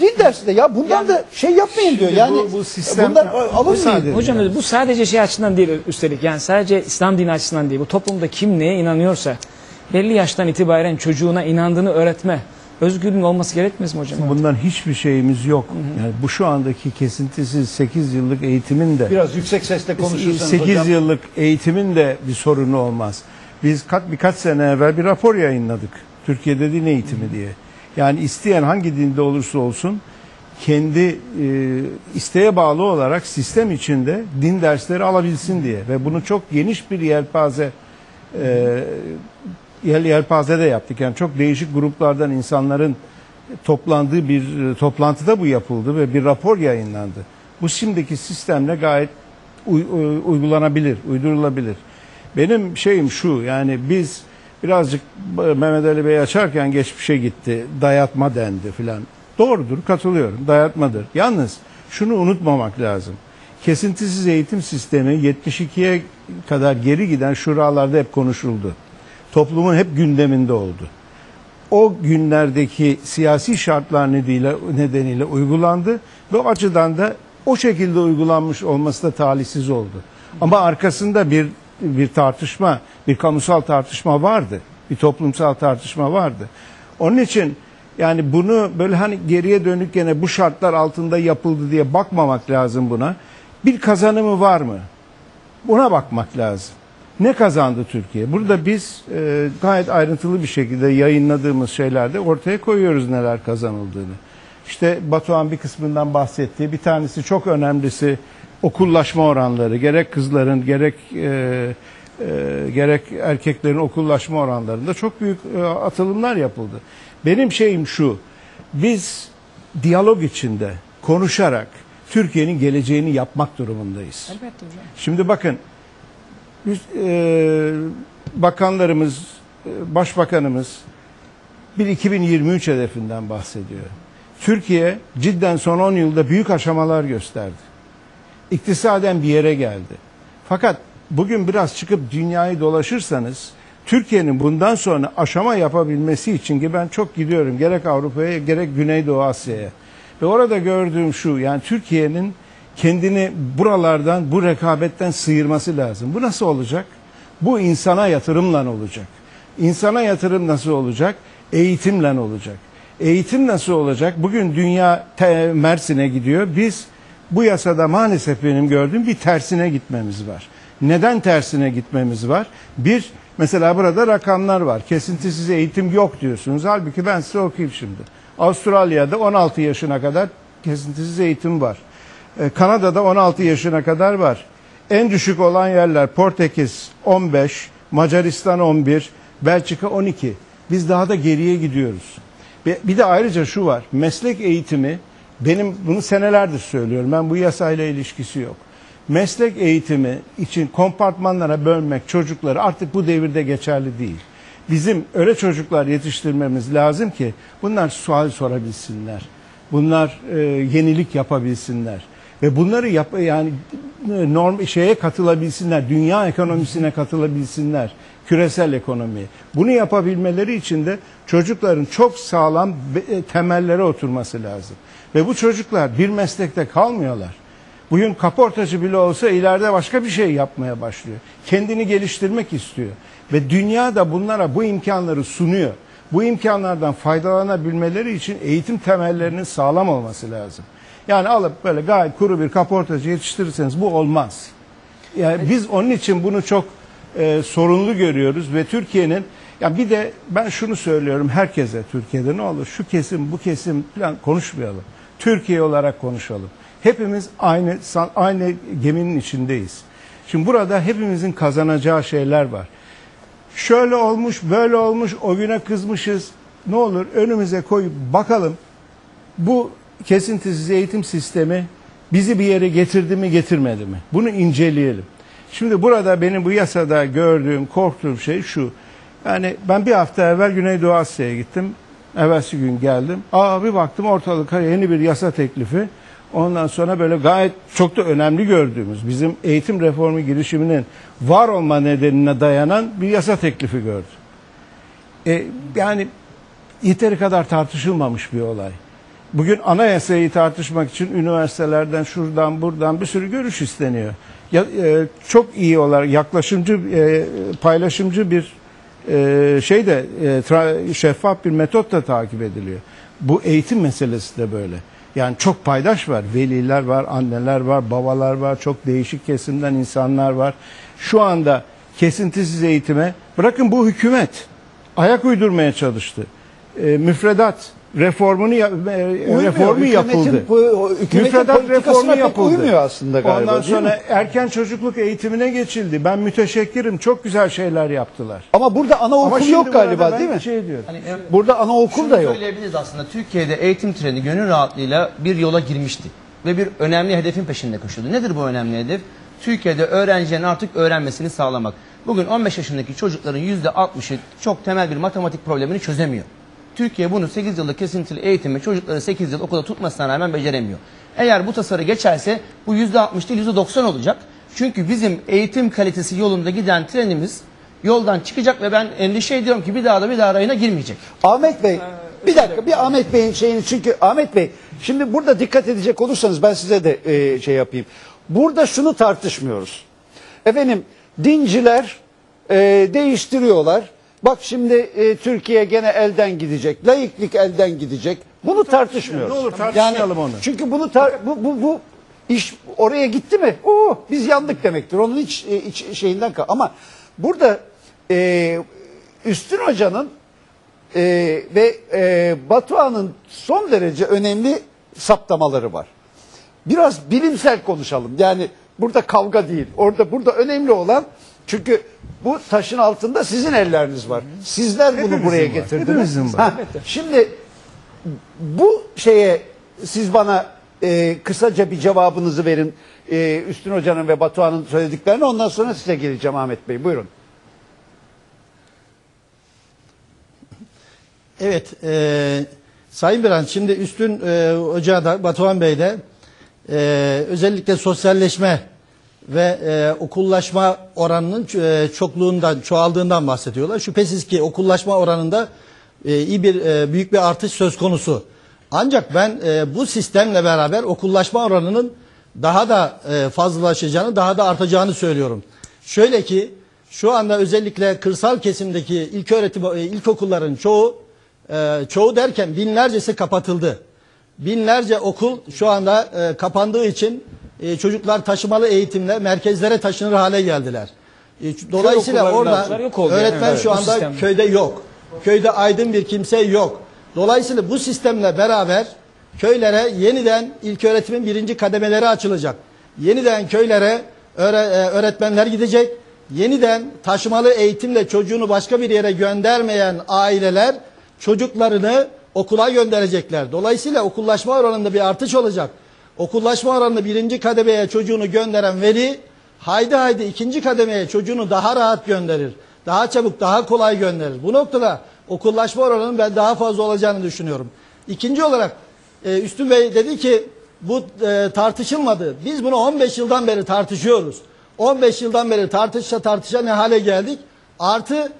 Dil dersi de ya bundan da şey yapmayın diyor. Yani bu- bu sistem- bunlar Bu alınmıyor sadece- diyor. Hocam bu sadece şey açısından değil üstelik yani sadece İslam dini açısından değil. Bu toplumda kim neye inanıyorsa belli yaştan itibaren çocuğuna inandığını öğretme özgürlüğün olması gerekmez mi hocam? Bundan hiçbir şeyimiz yok. Yani bu şu andaki kesintisiz 8 yıllık eğitimin de Biraz yüksek sesle konuşursanız 8 hocam. yıllık eğitimin de bir sorunu olmaz. Biz kat, birkaç sene evvel bir rapor yayınladık. Türkiye'de din eğitimi diye. Yani isteyen hangi dinde olursa olsun kendi e, isteğe bağlı olarak sistem içinde din dersleri alabilsin diye ve bunu çok geniş bir yelpaze e, yel yelpazede yaptık. Yani çok değişik gruplardan insanların toplandığı bir e, toplantıda bu yapıldı ve bir rapor yayınlandı. Bu şimdiki sistemle gayet uy- uy- uygulanabilir, uydurulabilir. Benim şeyim şu yani biz birazcık e, Mehmet Ali Bey açarken geçmişe gitti. Dayatma dendi filan. Doğrudur katılıyorum dayatmadır. Yalnız şunu unutmamak lazım. Kesintisiz eğitim sistemi 72'ye kadar geri giden şuralarda hep konuşuldu. Toplumun hep gündeminde oldu o günlerdeki siyasi şartlar nedeniyle, nedeniyle uygulandı ve o açıdan da o şekilde uygulanmış olması da talihsiz oldu. Ama arkasında bir bir tartışma, bir kamusal tartışma vardı. Bir toplumsal tartışma vardı. Onun için yani bunu böyle hani geriye dönük gene bu şartlar altında yapıldı diye bakmamak lazım buna. Bir kazanımı var mı? Buna bakmak lazım. Ne kazandı Türkiye? Burada biz e, gayet ayrıntılı bir şekilde yayınladığımız şeylerde ortaya koyuyoruz neler kazanıldığını. İşte Batuhan bir kısmından bahsetti. Bir tanesi çok önemlisi okullaşma oranları. Gerek kızların gerek e, e, gerek erkeklerin okullaşma oranlarında çok büyük e, atılımlar yapıldı. Benim şeyim şu. Biz diyalog içinde konuşarak Türkiye'nin geleceğini yapmak durumundayız. Elbette hocam. Şimdi bakın biz, e, bakanlarımız, e, başbakanımız bir 2023 hedefinden bahsediyor. Türkiye cidden son 10 yılda büyük aşamalar gösterdi. İktisaden bir yere geldi. Fakat bugün biraz çıkıp dünyayı dolaşırsanız Türkiye'nin bundan sonra aşama yapabilmesi için ki ben çok gidiyorum gerek Avrupa'ya gerek Güneydoğu Asya'ya. Ve orada gördüğüm şu yani Türkiye'nin kendini buralardan bu rekabetten sıyırması lazım. Bu nasıl olacak? Bu insana yatırımla olacak. İnsana yatırım nasıl olacak? Eğitimle olacak. Eğitim nasıl olacak? Bugün dünya Mersin'e gidiyor. Biz bu yasada maalesef benim gördüğüm bir tersine gitmemiz var. Neden tersine gitmemiz var? Bir, mesela burada rakamlar var. Kesintisiz eğitim yok diyorsunuz. Halbuki ben size okuyayım şimdi. Avustralya'da 16 yaşına kadar kesintisiz eğitim var. Ee, Kanada'da 16 yaşına kadar var. En düşük olan yerler Portekiz 15, Macaristan 11, Belçika 12. Biz daha da geriye gidiyoruz. Bir de ayrıca şu var. Meslek eğitimi benim bunu senelerdir söylüyorum. Ben bu yasayla ilişkisi yok. Meslek eğitimi için kompartmanlara bölmek çocukları artık bu devirde geçerli değil. Bizim öyle çocuklar yetiştirmemiz lazım ki bunlar sual sorabilsinler. Bunlar e, yenilik yapabilsinler ve bunları yap yani e, norm şeye katılabilsinler, dünya ekonomisine katılabilsinler, küresel ekonomiye. Bunu yapabilmeleri için de çocukların çok sağlam temellere oturması lazım. Ve bu çocuklar bir meslekte kalmıyorlar. Bugün kaportacı bile olsa ileride başka bir şey yapmaya başlıyor. Kendini geliştirmek istiyor. Ve dünya da bunlara bu imkanları sunuyor. Bu imkanlardan faydalanabilmeleri için eğitim temellerinin sağlam olması lazım. Yani alıp böyle gayet kuru bir kaportacı yetiştirirseniz bu olmaz. Yani biz onun için bunu çok e, sorunlu görüyoruz ve Türkiye'nin ya bir de ben şunu söylüyorum herkese Türkiye'de ne olur şu kesim bu kesim falan konuşmayalım. Türkiye olarak konuşalım. Hepimiz aynı aynı geminin içindeyiz. Şimdi burada hepimizin kazanacağı şeyler var. Şöyle olmuş, böyle olmuş, o güne kızmışız. Ne olur önümüze koyup bakalım bu kesintisiz eğitim sistemi bizi bir yere getirdi mi getirmedi mi? Bunu inceleyelim. Şimdi burada benim bu yasada gördüğüm, korktuğum şey şu. Yani ben bir hafta evvel Güneydoğu Asya'ya gittim. Evvelsi gün geldim. Aa bir baktım ortalıkta yeni bir yasa teklifi. Ondan sonra böyle gayet çok da önemli gördüğümüz bizim eğitim reformu girişiminin var olma nedenine dayanan bir yasa teklifi gördüm. E, yani yeteri kadar tartışılmamış bir olay. Bugün anayasayı tartışmak için üniversitelerden şuradan buradan bir sürü görüş isteniyor. Ya, e, çok iyi olarak yaklaşımcı, e, paylaşımcı bir e, şey de e, şeffaf bir metot da takip ediliyor. Bu eğitim meselesi de böyle. Yani çok paydaş var. Veliler var, anneler var, babalar var, çok değişik kesimden insanlar var. Şu anda kesintisiz eğitime bırakın bu hükümet ayak uydurmaya çalıştı. E, müfredat reformunu ya- e, Uymuyor. reformu yapıldı. Müfredat reformu yapıldı. uymuyor aslında galiba, Ondan değil sonra erken çocukluk eğitimine geçildi. Ben müteşekkirim. Çok güzel şeyler yaptılar. Ama burada anaokul şimdi yok burada galiba ben değil mi? Şey diyorum. Hani en- Burada anaokul Şunu da yok. söyleyebiliriz aslında. Türkiye'de eğitim treni gönül rahatlığıyla bir yola girmişti. Ve bir önemli hedefin peşinde koşuyordu. Nedir bu önemli hedef? Türkiye'de öğrencilerin artık öğrenmesini sağlamak. Bugün 15 yaşındaki çocukların %60'ı çok temel bir matematik problemini çözemiyor. Türkiye bunu 8 yıllık kesintili eğitimi çocukları 8 yıl okulda tutmasına rağmen beceremiyor. Eğer bu tasarı geçerse bu %60 değil %90 olacak. Çünkü bizim eğitim kalitesi yolunda giden trenimiz yoldan çıkacak ve ben endişe ediyorum ki bir daha da bir daha rayına girmeyecek. Ahmet Bey bir dakika bir Ahmet Bey'in şeyini çünkü Ahmet Bey şimdi burada dikkat edecek olursanız ben size de e, şey yapayım. Burada şunu tartışmıyoruz. Efendim dinciler e, değiştiriyorlar. Bak şimdi e, Türkiye gene elden gidecek. Laiklik elden gidecek. Bunu tartışmıyoruz. Ne olur tartışmayalım onu. Çünkü bunu tar- bu, bu, bu iş oraya gitti mi? Oo, biz yandık demektir. Onun hiç, e, iç şeyinden kal. Ama burada e, Üstün Hoca'nın e, ve e, Batuhan'ın son derece önemli saptamaları var. Biraz bilimsel konuşalım. Yani burada kavga değil. Orada burada önemli olan çünkü bu taşın altında sizin elleriniz var. Sizler bunu Hepimizin buraya var. getirdiniz. Hepimizin var. Ha, şimdi bu şeye siz bana e, kısaca bir cevabınızı verin. E, Üstün Hoca'nın ve Batuhan'ın söylediklerini ondan sonra size geleceğim Ahmet Bey. Buyurun. Evet, e, Sayın Biran, şimdi Üstün e, Hoca da, Batuhan Bey de e, özellikle sosyalleşme ve e, okullaşma oranının e, çokluğundan, çoğaldığından bahsediyorlar. Şüphesiz ki okullaşma oranında e, iyi bir e, büyük bir artış söz konusu. Ancak ben e, bu sistemle beraber okullaşma oranının daha da e, fazlalaşacağını, daha da artacağını söylüyorum. Şöyle ki şu anda özellikle kırsal kesimdeki ilk öğretim e, ilkokulların çoğu e, çoğu derken binlercesi kapatıldı. Binlerce okul şu anda e, kapandığı için e, çocuklar taşımalı eğitimle merkezlere taşınır hale geldiler. E, dolayısıyla orada yani. öğretmen Evet, şu anda sistemde. köyde yok. Köyde aydın bir kimse yok. Dolayısıyla bu sistemle beraber köylere yeniden ilk öğretimin birinci kademeleri açılacak. Yeniden köylere e, öğretmenler gidecek. Yeniden taşımalı eğitimle çocuğunu başka bir yere göndermeyen aileler çocuklarını okula gönderecekler. Dolayısıyla okullaşma oranında bir artış olacak. Okullaşma oranında birinci kademeye çocuğunu gönderen veli haydi haydi ikinci kademeye çocuğunu daha rahat gönderir. Daha çabuk, daha kolay gönderir. Bu noktada okullaşma oranının ben daha fazla olacağını düşünüyorum. İkinci olarak e, Üstün Bey dedi ki bu e, tartışılmadı. Biz bunu 15 yıldan beri tartışıyoruz. 15 yıldan beri tartışa tartışa ne hale geldik? Artı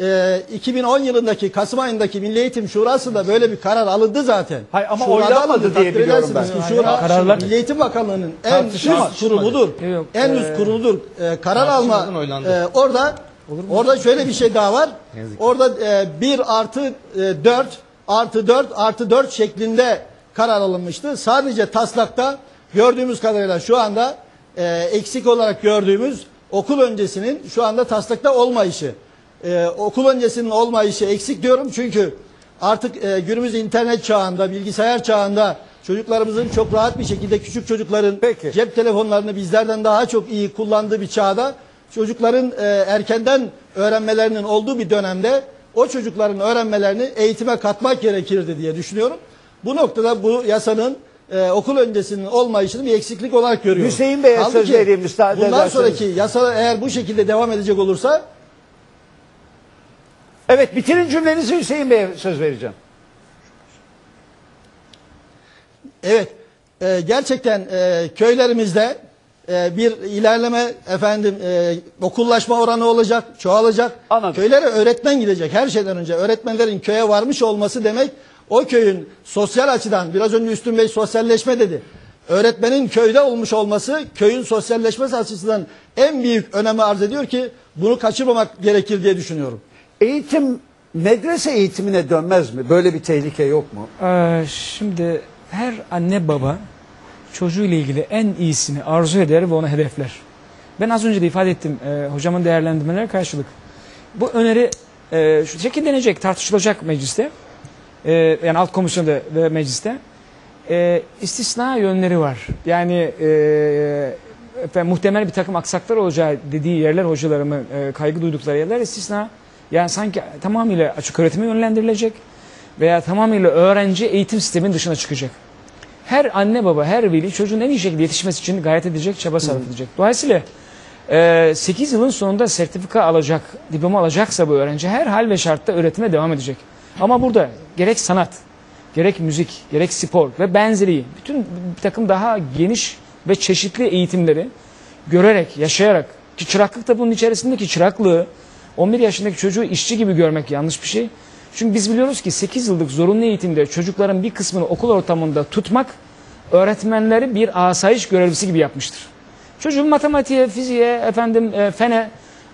e, 2010 yılındaki Kasım ayındaki Milli Eğitim Şurası'nda böyle bir karar alındı zaten. Hayır, ama Şurada oylanmadı alındı, diye takdir biliyorum edersiniz ben. ki Şura, Kararlar- Milli Eğitim Bakanlığı'nın en üst kurumudur. Yok, en üst kuruludur. E, karar alma. tartışılmadan oylandı. e, orada orada şöyle bir şey daha var. Orada e, 1 artı e, 4 artı 4 artı 4 şeklinde karar alınmıştı. Sadece taslakta gördüğümüz kadarıyla şu anda e, eksik olarak gördüğümüz okul öncesinin şu anda taslakta olmayışı. E, okul öncesinin olmayışı eksik diyorum çünkü artık e, günümüz internet çağında, bilgisayar çağında çocuklarımızın çok rahat bir şekilde küçük çocukların Peki. cep telefonlarını bizlerden daha çok iyi kullandığı bir çağda çocukların e, erkenden öğrenmelerinin olduğu bir dönemde o çocukların öğrenmelerini eğitime katmak gerekirdi diye düşünüyorum. Bu noktada bu yasanın e, okul öncesinin olmayışını bir eksiklik olarak görüyorum. Hüseyin Bey'e Kaldı söz vereyim müsaade Bundan ederseniz. sonraki yasa eğer bu şekilde devam edecek olursa Evet bitirin cümlenizi Hüseyin Bey'e söz vereceğim. Evet, e, gerçekten e, köylerimizde e, bir ilerleme efendim e, okullaşma oranı olacak, çoğalacak. Anladım. Köylere öğretmen gidecek her şeyden önce. Öğretmenlerin köye varmış olması demek o köyün sosyal açıdan biraz önce Üstün Bey sosyalleşme dedi. Öğretmenin köyde olmuş olması köyün sosyalleşmesi açısından en büyük önemi arz ediyor ki bunu kaçırmamak gerekir diye düşünüyorum. Eğitim medrese eğitimine dönmez mi? Böyle bir tehlike yok mu? Ee, şimdi her anne baba çocuğuyla ilgili en iyisini arzu eder ve onu hedefler. Ben az önce de ifade ettim e, hocamın değerlendirmeleri karşılık. Bu öneri e, şu şekillenecek, tartışılacak mecliste. E, yani alt komisyonda ve mecliste. E, istisna yönleri var. Yani e, efendim, muhtemel bir takım aksaklar olacağı dediği yerler hocalarımın e, kaygı duydukları yerler istisna. Yani sanki tamamıyla açık öğretime yönlendirilecek veya tamamıyla öğrenci eğitim sistemin dışına çıkacak. Her anne baba, her veli çocuğun en iyi şekilde yetişmesi için gayret edecek, çaba sarf edecek. Dolayısıyla e, 8 yılın sonunda sertifika alacak, diploma alacaksa bu öğrenci her hal ve şartta öğretime devam edecek. Ama burada gerek sanat, gerek müzik, gerek spor ve benzeri bütün bir takım daha geniş ve çeşitli eğitimleri görerek, yaşayarak ki çıraklık da bunun içerisindeki çıraklığı 11 yaşındaki çocuğu işçi gibi görmek yanlış bir şey. Çünkü biz biliyoruz ki 8 yıllık zorunlu eğitimde çocukların bir kısmını okul ortamında tutmak öğretmenleri bir asayiş görevlisi gibi yapmıştır. Çocuğun matematiğe, fiziğe, efendim e, fene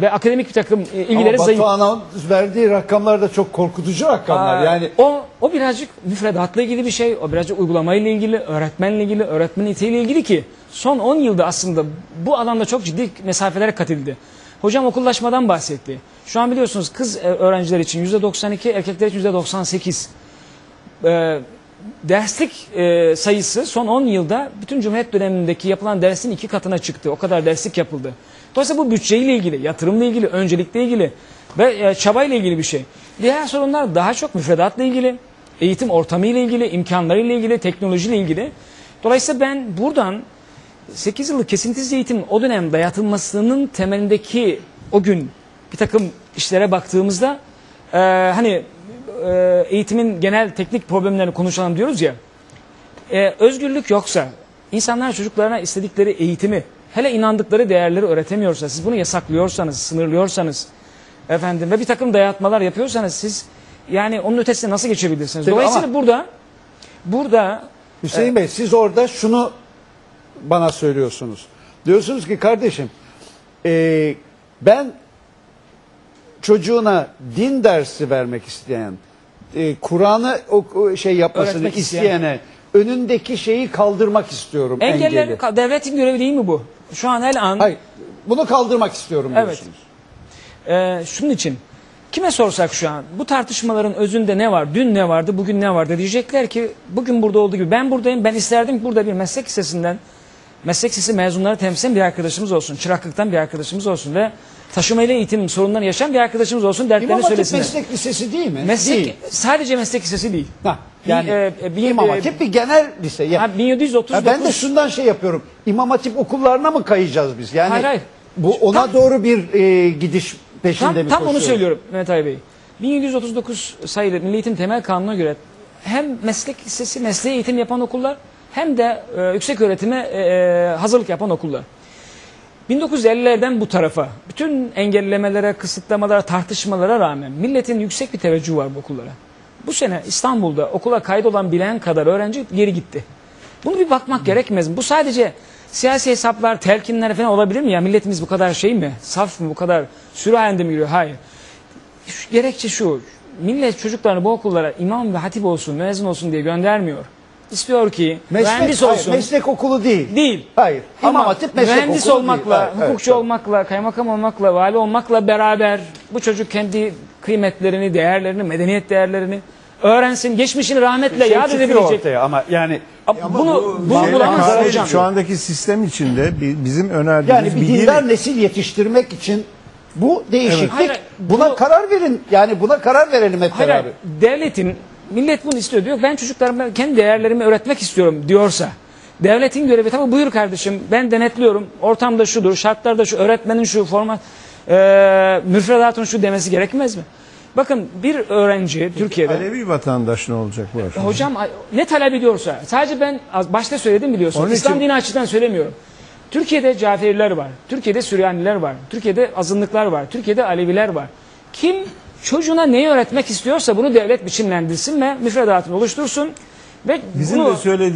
ve akademik bir takım e, ilgileri Ama zayıf. Batuhan'ın verdiği rakamlar da çok korkutucu rakamlar. Aa, yani o o birazcık müfredatla ilgili bir şey, o birazcık uygulamayla ilgili, öğretmenle ilgili, öğretmen niteliğiyle ilgili ki son 10 yılda aslında bu alanda çok ciddi mesafeler kat edildi. Hocam okullaşmadan bahsetti. Şu an biliyorsunuz kız e, öğrenciler için %92, erkekler için %98. Ee, derslik e, sayısı son 10 yılda bütün Cumhuriyet dönemindeki yapılan dersin iki katına çıktı. O kadar derslik yapıldı. Dolayısıyla bu bütçeyle ilgili, yatırımla ilgili, öncelikle ilgili ve e, çabayla ilgili bir şey. Diğer sorunlar daha çok müfredatla ilgili, eğitim ortamıyla ilgili, imkanlarıyla ilgili, teknolojiyle ilgili. Dolayısıyla ben buradan 8 yıllık kesintisiz eğitim o dönem dayatılmasının temelindeki o gün bir takım işlere baktığımızda e, hani e, eğitimin genel teknik problemlerini konuşalım diyoruz ya e, özgürlük yoksa insanlar çocuklarına istedikleri eğitimi hele inandıkları değerleri öğretemiyorsa siz bunu yasaklıyorsanız sınırlıyorsanız efendim ve bir takım dayatmalar yapıyorsanız siz yani onun ötesine nasıl geçebilirsiniz? Tabii Dolayısıyla ama- burada burada Hüseyin Bey siz orada şunu bana söylüyorsunuz. Diyorsunuz ki kardeşim e, ben çocuğuna din dersi vermek isteyen, e, Kur'an'ı şey yapmasını Öğretmek isteyen. isteyene önündeki şeyi kaldırmak istiyorum engellerin engeli. ka- devletin görevi değil mi bu? Şu an her an Hayır. Bunu kaldırmak istiyorum Evet. diyorsunuz. Ee, şunun için kime sorsak şu an bu tartışmaların özünde ne var? Dün ne vardı, bugün ne vardı diyecekler ki bugün burada olduğu gibi ben buradayım. Ben isterdim ki burada bir meslek lisesinden meslek lisesi mezunları temsilen bir arkadaşımız olsun. Çıraklıktan bir arkadaşımız olsun ve taşımayla eğitim sorunlarını yaşayan bir arkadaşımız olsun. Dertlerini İmam Hatip söylesinler. Meslek Lisesi değil mi? Meslek, Değil. sadece meslek lisesi değil. Ha, yani e, e, bir- İmam e, Hatip bir genel lise. Ya- Ha, 1739 Ha, ben de şundan şey yapıyorum. İmam Hatip okullarına mı kayacağız biz? Yani Hayır, hayır. Bu ona Tam- doğru bir e, gidiş peşinde Tam, mi tam onu söylüyorum Mehmet Ali Bey. 1739 sayılı Milli Eğitim Temel Kanunu'na göre hem meslek lisesi, mesleği eğitim yapan okullar hem de e, yüksek öğretime e, e, hazırlık yapan okullar. 1950'lerden bu tarafa bütün engellemelere, kısıtlamalara, tartışmalara rağmen milletin yüksek bir teveccühü var bu okullara. Bu sene İstanbul'da okula kaydolan bilen kadar öğrenci geri gitti. Bunu bir bakmak gerekmez mi? Bu sadece siyasi hesaplar, telkinler falan olabilir mi ya? Milletimiz bu kadar şey mi? Saf mı? Bu kadar sürü halinde mi yürüyor? Hayır. Şu, gerekçe şu. Millet çocuklarını bu okullara imam ve hatip olsun, mezun olsun diye göndermiyor. İstiyor ki Meslek, mühendis hayır, olsun. meslek okulu değil. Değil. Hayır. İmam Ama Hatip meslek mühendis okulu olmakla, değil. Hayır, hukukçu evet, olmakla, kaymakam olmakla, vali olmakla beraber bu çocuk kendi kıymetlerini, değerlerini, medeniyet değerlerini öğrensin, geçmişini rahmetle Şey yad edebilecek. ortaya ama yani bunu bunu Şeyle bulamaz kahve- hocam. Şu andaki sistem içinde bi- bizim önerdiğimiz yani bir dindar nesil yetiştirmek için bu değişiklik Hayır, hayır, buna bunu- karar verin. Yani buna karar verelim hep Hayır, beraber. hayır, devletin millet bunu istiyor diyor. Ben çocuklarıma kendi değerlerimi öğretmek istiyorum diyorsa devletin görevi tabii buyur kardeşim ben denetliyorum. Ortamda şudur, şartlarda şu, öğretmenin şu, format e, müfredatın şu demesi gerekmez mi? Bakın bir öğrenci Türkiye'de Alevi vatandaş ne olacak bu aşamada? Hocam ne talep ediyorsa sadece ben başta söyledim biliyorsunuz. Onun İslam için- dini açıdan söylemiyorum. Türkiye'de Caferiler var. Türkiye'de Süryaniler var. Türkiye'de azınlıklar var. Türkiye'de Aleviler var. Kim Çocuğuna neyi öğretmek istiyorsa bunu devlet biçimlendirsin ve müfredatını oluştursun ve Bizim bunu de söylediğimiz